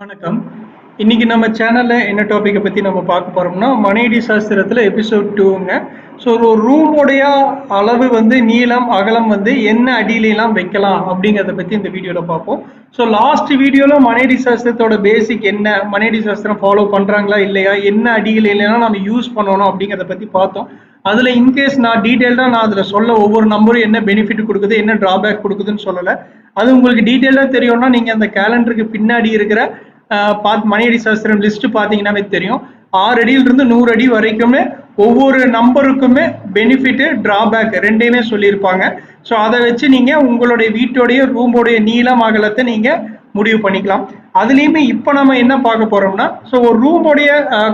வணக்கம். இன்னைக்கு நம்ம சேனல்ல என்ன டாபிக்கை பத்தி நம்ம பார்க்க போறோம்னா மனைடி சாஸ்திரத்துல எபிசோட் டூங்க ஸோ ஒரு ரூமுடைய அளவு வந்து நீளம் அகலம் வந்து என்ன அடியிலாம் வைக்கலாம் அப்படிங்கிறத பத்தி இந்த வீடியோல பார்ப்போம். ஸோ லாஸ்ட் வீடியோல மனைடி சாஸ்திரத்தோட பேசிக் என்ன மனைடி சாஸ்திரம் ஃபாலோ பண்றாங்களா இல்லையா என்ன அடியிலாம் நம்ம யூஸ் பண்ணணும் அப்படிங்கிறத பத்தி பார்த்தோம். அதுல இன்கேஸ் நான் டீட்டெயில்டா நான் அதுல சொல்ல ஒவ்வொரு நம்பரும் என்ன பெனிஃபிட் கொடுக்குது என்ன டிராபேக் கொடுக்குதுன்னு சொல்லலை. அது உங்களுக்கு டீட்டெயிலாக தெரியும்னா நீங்கள் அந்த கேலண்டருக்கு பின்னாடி இருக்கிற பாத் மணியடி சாஸ்திரம் லிஸ்ட் பார்த்தீங்கன்னாவே தெரியும். ஆறு அடியிலிருந்து நூறு அடி வரைக்குமே ஒவ்வொரு நம்பருக்குமே பெனிஃபிட்டு டிராபேக் ரெண்டையுமே சொல்லியிருப்பாங்க. ஸோ அதை வச்சு நீங்கள் உங்களுடைய வீட்டோடைய ரூமோடைய நீளம் அகலத்தை நீங்கள் முடிவு பண்ணிக்கலாம். அதுலேயுமே இப்போ நம்ம என்ன பார்க்க போகிறோம்னா ஸோ ஒரு ரூமோடைய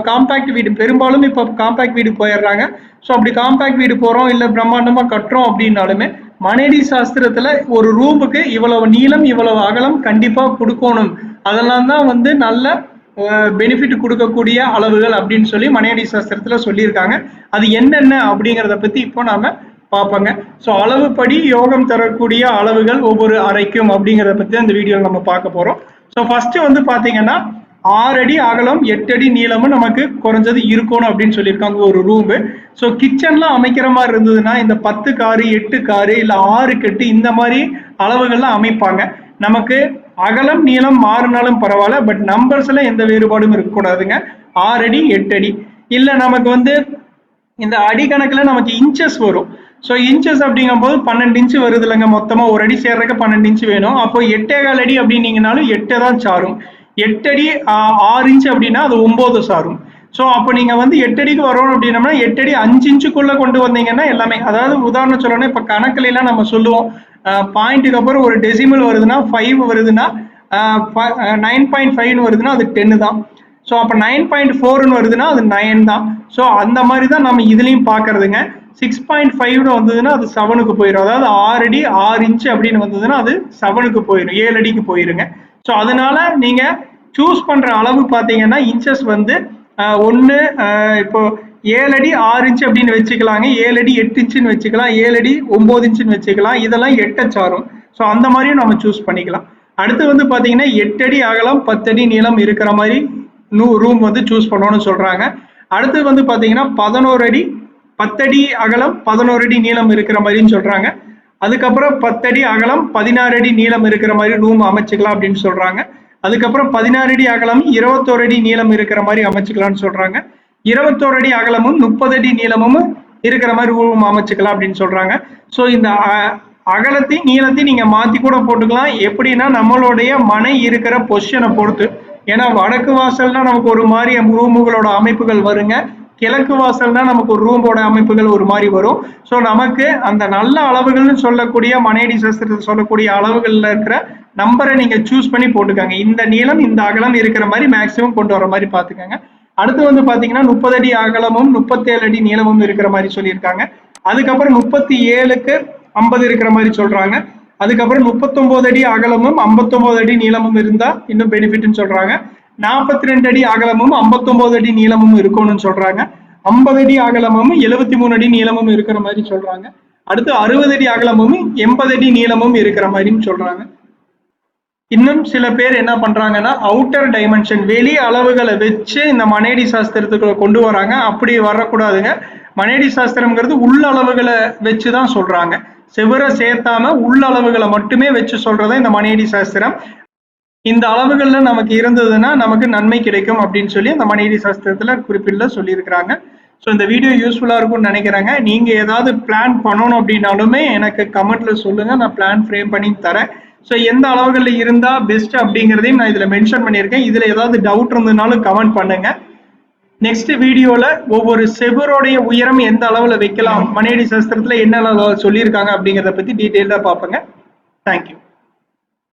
காம்பேக்ட் வீடு பெரும்பாலும் இப்போ காம்பேக்ட் வீடு போயிடுறாங்க. ஸோ அப்படி காம்பேக்ட் வீடு போகிறோம் இல்லை பிரம்மாண்டமாக கட்டுறோம் அப்படின்னாலுமே மனைடி சாஸ்திரத்தில் ஒரு ரூமுக்கு இவ்வளவு நீளம் இவ்வளவு அகலம் கண்டிப்பாக கொடுக்கணும். அதெல்லாம் தான் வந்து நல்ல பெனிஃபிட் கொடுக்கக்கூடிய அளவுகள் அப்படின்னு சொல்லி மனையடி சாஸ்திரத்துல சொல்லியிருக்காங்க. அது என்னென்ன அப்படிங்கிறத பத்தி இப்போ நாம பார்ப்போங்க. ஸோ அளவுப்படி யோகம் தரக்கூடிய அளவுகள் ஒவ்வொரு அறைக்கும் அப்படிங்கிறத பத்தி அந்த வீடியோவில் நம்ம பார்க்க போறோம். ஸோ ஃபர்ஸ்ட் வந்து பாத்தீங்கன்னா ஆறு அடி அகலம் எட்டு அடி நீளமும் நமக்கு குறைஞ்சது இருக்கணும் அப்படின்னு சொல்லியிருக்காங்க ஒரு ரூமு ஸோ கிச்சன்லாம் அமைக்கிற மாதிரி இருந்ததுன்னா இந்த பத்து காரு எட்டு காரு இல்லை ஆறு கெட்டு இந்த மாதிரி அளவுகள்லாம் அமைப்பாங்க. நமக்கு அகலம் நீளம் மாறினாலும் பரவாயில்ல பட் நம்பர்ஸ்ல எந்த வேறுபாடும் இருக்கக்கூடாதுங்க. ஆறு அடி எட்டு அடி. இல்லை நமக்கு வந்து இந்த அடி கணக்கில் நமக்கு இன்ச்சஸ் வரும். ஸோ இன்ச்சஸ் அப்படிங்கும்போது பன்னெண்டு இன்ச்சு வருது இல்லைங்க. மொத்தமாக ஒரு அடி சேர்றதுக்கு பன்னெண்டு இன்ச்சு வேணும். அப்போ எட்டே கால் அடி அப்படின்னீங்கனாலும் எட்டு தான் சாரும். எட்டடி ஆறு இன்ச்சு அப்படின்னா அது ஒம்பது சாரும். ஸோ அப்போ நீங்கள் வந்து எட்டடிக்கு வரணும் அப்படின்னம்னா எட்டடி அஞ்சு இன்ச்சுக்குள்ளே கொண்டு வந்தீங்கன்னா எல்லாமே அதாவது உதாரணம் சொல்லணும்னா இப்போ கணக்குலாம் நம்ம சொல்லுவோம். பாயிண்ட்டுக்கு அப்புறம் ஒரு டெசிமல் வருதுன்னா ஃபைவ் வருதுன்னா நைன் பாயிண்ட் ஃபைவ்னு வருதுன்னா அது டென்னு தான். ஸோ அப்போ நைன் பாயிண்ட் ஃபோர்னு வருதுன்னா அது நைன் தான். ஸோ அந்த மாதிரி தான் நம்ம இதுலேயும் பார்க்கறதுங்க சிக்ஸ் பாயிண்ட் ஃபைவ்னு வந்ததுன்னா அது செவனுக்கு போயிடும் அதாவது ஆறு அடி ஆறு இன்ச்சு அப்படின்னு வந்ததுன்னா அது செவனுக்கு போயிடும் ஏழு அடிக்கு போயிருங்க. ஸோ அதனால நீங்கள் சூஸ் பண்ணுற அளவு பார்த்தீங்கன்னா இன்ச்சஸ் வந்து ஒன்று இப்போ ஏழு அடி ஆறு இன்ச்சு அப்படின்னு வச்சுக்கலாங்க. ஏழு அடி எட்டு இன்ச்சுன்னு வச்சுக்கலாம். ஏழு அடி ஒம்பது இன்ச்சுன்னு வச்சுக்கலாம். இதெல்லாம் எட்டை சாரும் ஸோ அந்த மாதிரியும் நம்ம சூஸ் பண்ணிக்கலாம். அடுத்து வந்து பார்த்தீங்கன்னா எட்டு அடி அகலம் பத்து அடி நீளம் இருக்கிற மாதிரி நூ ரூம் வந்து சூஸ் பண்ணணும்னு சொல்கிறாங்க அடுத்து வந்து பார்த்தீங்கன்னா பதினோரு அடி பத்தடி அகலம் பதினோரு அடி நீளம் இருக்கிற மாதிரின்னு சொல்கிறாங்க அதுக்கப்புறம் பத்தடி அகலம் பதினாறு அடி நீளம் இருக்கிற மாதிரி ரூம் அமைச்சுக்கலாம் அப்படின்னு சொல்றாங்க. அதுக்கப்புறம் பதினாறு அடி அகலம் இருபத்தோரு அடி நீளம் இருக்கிற மாதிரி அமைச்சுக்கலாம்னு சொல்றாங்க. இருபத்தோரு அடி அகலமும் முப்பது அடி நீளமும் இருக்கிற மாதிரி ரூம் அமைச்சுக்கலாம் அப்படின்னு சொல்றாங்க. ஸோ இந்த அ- அகலத்தையும் நீளத்தையும் நீங்க மாத்தி கூட போட்டுக்கலாம். எப்படின்னா நம்மளுடைய மனை இருக்கிற பொசிஷனை பொறுத்து. ஏன்னா வடக்கு வாசல்னா நமக்கு ஒரு மாதிரி ரூமுகளோட அமைப்புகள் வருங்க. கிழக்கு வாசல்னா நமக்கு ஒரு ரூமோட அமைப்புகள் ஒரு மாதிரி வரும். ஸோ நமக்கு அந்த நல்ல அளவுகள்னு சொல்லக்கூடிய மனையடி சாஸ்திரத்தில் சொல்லக்கூடிய அளவுகள்ல இருக்கிற நம்பரை நீங்க சூஸ் பண்ணி போட்டுக்கோங்க. இந்த நீளம் இந்த அகலம் இருக்கிற மாதிரி மேக்ஸிமம் கொண்டு வர மாதிரி பார்த்துக்கோங்க. அடுத்து வந்து பாத்தீங்கன்னா முப்பது அடி அகலமும் முப்பத்தேழு அடி நீளமும் இருக்கிற மாதிரி சொல்லியிருக்காங்க. அதுக்கப்புறம் முப்பத்தி ஏழுக்கு ஐம்பது இருக்கிற மாதிரி சொல்றாங்க. அதுக்கப்புறம் முப்பத்தொம்போது அடி அகலமும் ஐம்பத்தொம்போது அடி நீளமும் இருந்தா இன்னும் பெனிஃபிட்னு சொல்றாங்க. நாற்பத்தி ரெண்டு அடி அகலமும் ஐம்பத்தொன்பது அடி நீளமும் இருக்கணும்னு சொல்றாங்க. ஐம்பது அடி அகலமும் எழுபத்தி மூணு அடி நீளமும் இருக்கிற மாதிரி சொல்றாங்க. அடுத்து அறுபது அடி அகலமும் எண்பது அடி நீளமும் இருக்கிற மாதிரியும் சொல்றாங்க. இன்னும் சில பேர் என்ன பண்றாங்கன்னா அவுட்டர் டைமென்ஷன் வெளி அளவுகளை வச்சு இந்த மனேடி சாஸ்திரத்துக்குள்ள கொண்டு வராங்க. அப்படி வரக்கூடாதுங்க. மனேடி சாஸ்திரம்ங்கிறது உள்ள அளவுகளை வச்சு தான் சொல்றாங்க. செவரை சேர்த்தாம உள்ள அளவுகளை மட்டுமே வச்சு சொல்றதா இந்த மனேடி சாஸ்திரம். இந்த அளவுகள்ல நமக்கு இருந்ததுன்னா நமக்கு நன்மை கிடைக்கும் அப்படின்னு சொல்லி அந்த மனைவி சாஸ்திரத்துல குறிப்பிட்ட சொல்லியிருக்கிறாங்க. ஸோ இந்த வீடியோ யூஸ்ஃபுல்லாக இருக்கும்னு நினைக்கிறாங்க. நீங்கள் ஏதாவது பிளான் பண்ணணும் அப்படின்னாலுமே எனக்கு கமெண்ட்ல சொல்லுங்கள் நான் பிளான் ஃப்ரேம் பண்ணி தரேன். ஸோ எந்த அளவுகளில் இருந்தால் பெஸ்ட் அப்படிங்கிறதையும் நான் இதில் மென்ஷன் பண்ணியிருக்கேன். இதில் ஏதாவது டவுட் இருந்ததுனாலும் கமெண்ட் பண்ணுங்க. நெக்ஸ்ட் வீடியோவில் ஒவ்வொரு செவருடைய உயரம் எந்த அளவில் வைக்கலாம்? மனையடி சாஸ்திரத்தில் என்ன சொல்லியிருக்காங்க அப்படிங்கிறத பற்றி டீட்டெயிலாக பார்ப்போங்க. தேங்க்யூ